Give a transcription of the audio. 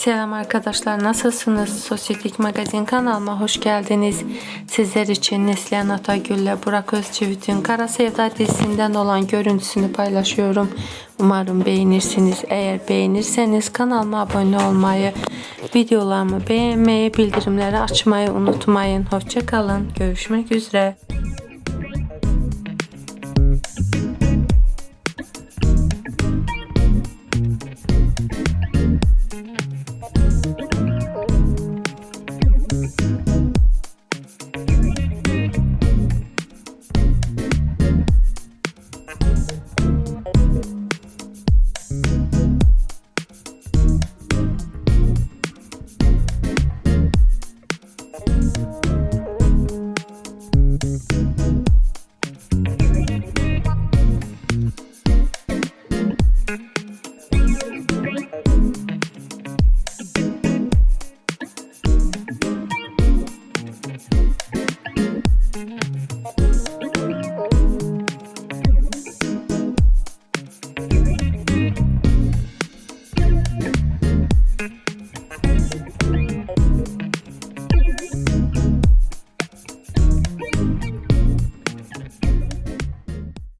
Selam arkadaşlar nasılsınız? Sosyetik Magazin kanalıma hoş geldiniz. Sizler için Neslihan Atagül ile Burak Özçivit'in Kara Sevda dizisinden olan görüntüsünü paylaşıyorum. Umarım beğenirsiniz. Eğer beğenirseniz kanalıma abone olmayı, videolarımı beğenmeyi, bildirimleri açmayı unutmayın. Hoşçakalın. Görüşmek üzere.